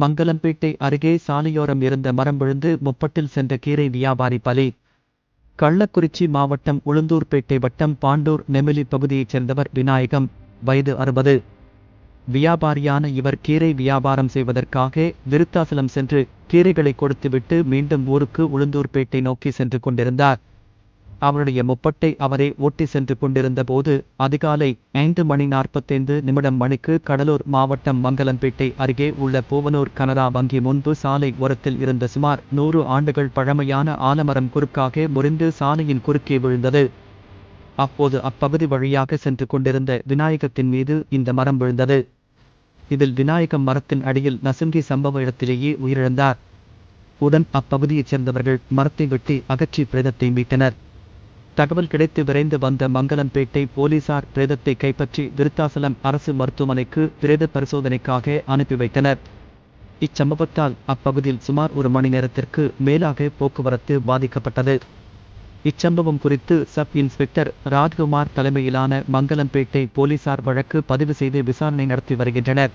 மங்கலம்பேட்டை அருகே சாலையோரம் இருந்த மரம் விழுந்து முப்பட்டில் சென்ற கீரை வியாபாரி பலி. கள்ளக்குறிச்சி மாவட்டம் உளுந்தூர்பேட்டை வட்டம் பாண்டூர் நெமிலி பகுதியைச் சேர்ந்தவர் விநாயகம். வயது அறுபது. வியாபாரியான இவர் கீரை வியாபாரம் செய்வதற்காக விருத்தாசலம் சென்று கீரைகளை கொடுத்துவிட்டு மீண்டும் ஊருக்கு உளுந்தூர்பேட்டை நோக்கி சென்று கொண்டிருந்தார். அவருடைய முப்பட்டை அவரை ஓட்டி சென்று கொண்டிருந்த போது அதிகாலை ஐந்து மணி நாற்பத்தைந்து நிமிடம் மணிக்கு கடலூர் மாவட்டம் மங்கலம்பேட்டை அருகே உள்ள பூவனூர் கனரா வங்கி முன்பு சாலை ஓரத்தில் இருந்த சுமார் நூறு ஆண்டுகள் பழமையான ஆலமரம் குறுக்காக முறிந்து சாலையின் குறுக்கே விழுந்தது. அப்போது அப்பகுதி வழியாக சென்று கொண்டிருந்த விநாயகத்தின் மீது இந்த மரம் விழுந்தது. இதில் விநாயகம் மரத்தின் அடியில் நசுங்கி சம்பவ இடத்திலேயே உயிரிழந்தார். உடன் அப்பகுதியைச் சேர்ந்தவர்கள் மரத்தை வெட்டி அகற்றி பிரேதத்தை மீட்டனர். தகவல் கிடைத்து விரைந்து வந்த மங்கலம்பேட்டை போலீசார் பிரேதத்தை கைப்பற்றி விருத்தாசலம் அரசு மருத்துவமனைக்கு பிரேத பரிசோதனைக்காக அனுப்பி வைத்தனர். இச்சம்பவத்தால் அப்பகுதியில் சுமார் ஒரு மணி நேரத்திற்கு மேலாக போக்குவரத்து பாதிக்கப்பட்டது. இச்சம்பவம் குறித்து சப் இன்ஸ்பெக்டர் ராஜ்குமார் தலைமையிலான மங்கலம்பேட்டை போலீசார் வழக்கு பதிவு செய்து விசாரணை நடத்தி வருகின்றனர்.